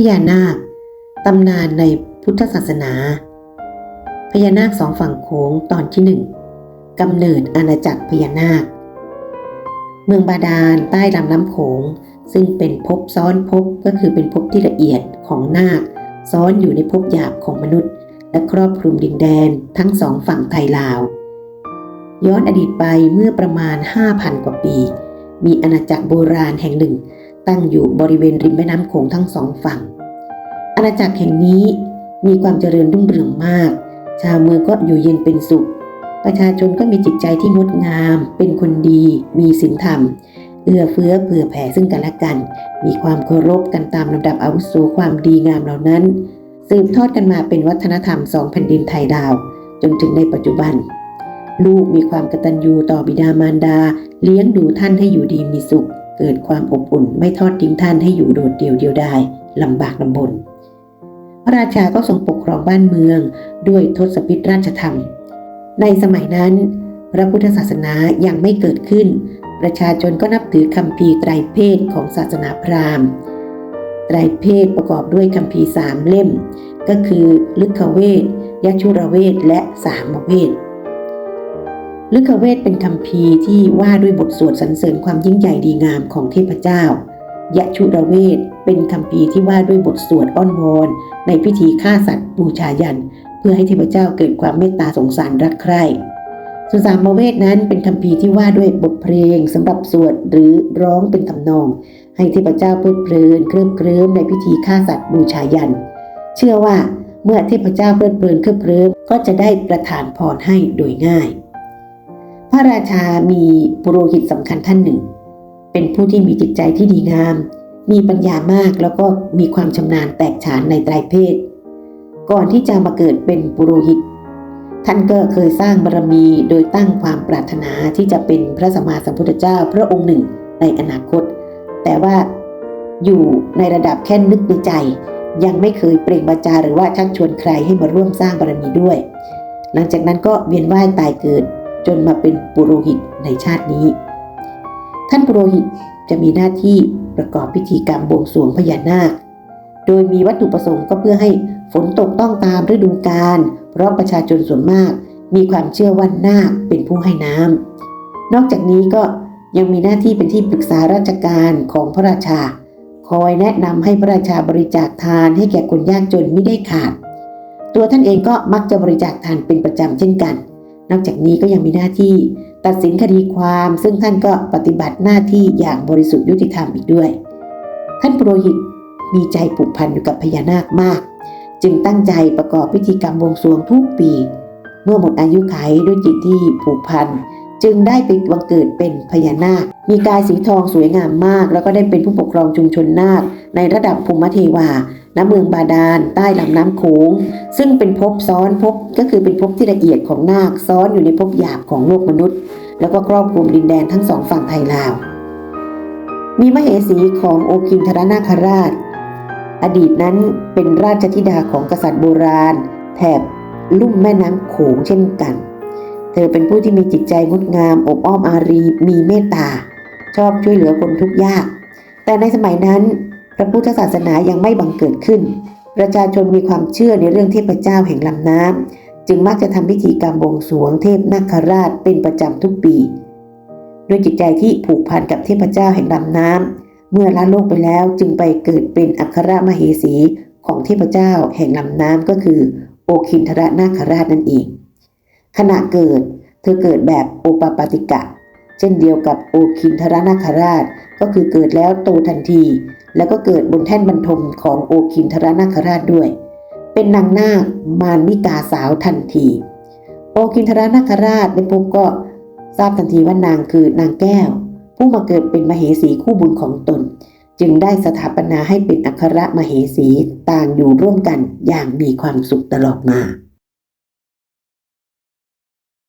พญานาค ตำนานในพุทธศาสนา พญานาคสองฝั่งโขงตอนที่หนึ่งกำเนิดอาณาจักรพญานาค เมืองบาดาลใต้ลำน้ำโขง ซึ่งเป็นภพซ้อนภพก็คือเป็นภพที่ละเอียดของนาค ซ้อนอยู่ในภพหยาบของมนุษย์ และครอบคลุมดินแดนทั้งสองฝั่งไทยลาว ย้อนอดีตไปเมื่อประมาณ 5,000 กว่าปี มีอาณาจักรโบราณแห่งหนึ่ง ตั้งอยู่บริเวณริมแม่น้ำโขงทั้งสองฝั่ง อาณาจักรแห่งนี้มีความเจริญรุ่งเรืองมาก ชาวเมืองก็อยู่เย็นเป็นสุข ประชาชนก็มีจิตใจที่งดงาม เป็นคนดี มีศีลธรรม เอื้อเฟื้อเผื่อแผ่ซึ่งกันและกัน มีความเคารพกันตามลำดับอาวุโสความดีงามเหล่านั้น สืบทอดกันมาเป็นวัฒนธรรมสองแผ่นดินไทยดาว จนถึงในปัจจุบัน ลูกมีความกตัญญูต่อบิดามารดา เลี้ยงดูท่านให้อยู่ดีมีสุข เกิดความอบอุ่นไม่ทอดทิ้งท่านให้อยู่โดดเดี่ยวเดียวดายลำบากลำบน พระราชาก็ทรงปกครองบ้านเมืองด้วยทศพิธราชธรรม ในสมัยนั้น พระพุทธศาสนายังไม่เกิดขึ้น ประชาชนก็นับถือคัมภีไตรเพศของศาสนาพราหมณ์ ไตรเพศประกอบด้วยคัมภีสามเล่ม ก็คือลึกขเวทยชุรเวทและสามเวท ลึกขเวทเป็นคัมภีที่ว่าด้วยบทสวดสรรเสริญความยิ่งใหญ่ดีงามของเทพเจ้ายะชุระเวทเป็นคัมภีที่ว่าด้วยบทสวดอ้อนวอนในพิธีฆ่าสัตว์บูชายัน เพื่อให้เทพเจ้าเกิดความเมตตาสงสารรักใคร่ส่วนสามเวทนั้นเป็นคัมภีที่ว่าด้วยบทเพลงสำหรับสวดหรือร้องเป็นทำนอง ให้เทพเจ้าเพลิดเพลินเคลิบเคลิ้มในพิธีฆ่าสัตว์บูชายัน เชื่อว่าเมื่อเทพเจ้าเพลิดเพลินเคลิบเคลิ้มก็จะได้ประทานพรให้โดยง่าย ระราชามีปุโรหิตสำคัญท่านหนึ่ง เป็นผู้ที่มีจิตใจที่ดีงาม มีปัญญามากแล้วก็มีความชำนาญแตกฉานในไตรเพศ ก่อนที่จะมาเกิดเป็นปุโรหิต ท่านก็เคยสร้างบารมีโดยตั้งความปรารถนาที่จะเป็นพระสัมมาสัมพุทธเจ้าพระองค์หนึ่งในอนาคต แต่ว่าอยู่ในระดับแค่นึกในใจ ยังไม่เคยเปล่งบาจาหรือว่าชักชวนใครให้มาร่วมสร้างบารมีด้วย หลังจากนั้นก็เวียนว่ายตายเกิด จนมาเป็นปุโรหิตในชาตินี้ ท่านปุโรหิตจะมีหน้าที่ประกอบพิธีกรรมบวงสรวงพญานาค โดยมีวัตถุประสงค์ก็เพื่อให้ฝนตกต้องตามฤดูกาล เพราะประชาชนส่วนมากมีความเชื่อว่านาคเป็นผู้ให้น้ำ นอกจากนี้ก็ยังมีหน้าที่เป็นที่ปรึกษาราชการของพระราชา คอยแนะนำให้พระราชาบริจาคทานให้แก่คนยากจนไม่ได้ขาด ตัวท่านเองก็มักจะบริจาคทานเป็นประจำเช่นกัน นอกจากนี้ก็ยังมีหน้าที่ตัดสินคดีความ ซึ่งท่านก็ปฏิบัติหน้าที่อย่างบริสุทธิ์ยุติธรรมอีกด้วย ท่านปุโรหิตมีใจผูกพันอยู่กับพญานาคมาก จึงตั้งใจประกอบพิธีกรรมบวงสรวงทุกปี เมื่อหมดอายุไขด้วยจิตที่ผูกพันจึงได้ไปบังเกิดเป็นพญานาค มีกายสีทองสวยงามมาก แล้วก็ได้เป็นผู้ปกครองชุมชนนาค ในระดับภูมิเทวา ณเมืองบาดาลใต้ลำน้ำโขงซึ่งเป็นภพซ้อนภพก็คือเป็นภพที่ละเอียดของนาคซ้อนอยู่ในภพหยาบของโลกมนุษย์ แล้วก็ครอบคลุมดินแดนทั้งสองฝั่งไทยลาว มีมเหสีของโอคินทรนาคราช อดีตนั้นเป็นราชธิดาของกษัตริย์โบราณ แถบลุ่มแม่น้ำโขงเช่นกัน เธอเป็นผู้ที่มีจิตใจงดงาม อบอ้อมอารีมีเมตตา ชอบช่วยเหลือคนทุกข์ยาก แต่ในสมัยนั้น พระพุทธศาสนายังไม่บังเกิดขึ้น ประชาชนมีความเชื่อในเรื่องเทพเจ้าแห่งลำน้ำจึงมักจะทำพิธีกรรมบวงสรวงเทพนาคราชเป็นประจำทุกปี ด้วยจิตใจที่ผูกพันกับเทพเจ้าแห่งลำน้ำเมื่อละโลกไปแล้วจึงไปเกิดเป็นอัครมเหสีของเทพเจ้าแห่งลำน้ำก็คือ โอคินทรนาคราชนั่นเอง ขณะเกิดเธอเกิดแบบโอปปาติกะ เช่นเดียวกับโอคินทรนาคราชก็คือเกิดแล้วโตทันที แล้วก็เกิดบนแท่นบรรทมของโอคินทรนาคราชด้วย เป็นนางนาคมารนิกาสาวทันที โอคินทรนาคราชได้พบก็ทราบทันทีว่านางคือนางแก้ว ผู้มาเกิดเป็นมเหสีคู่บุญของตน จึงได้สถาปนาให้เป็นอัครมเหสีต่างอยู่ร่วมกันอย่างมีความสุขตลอดมา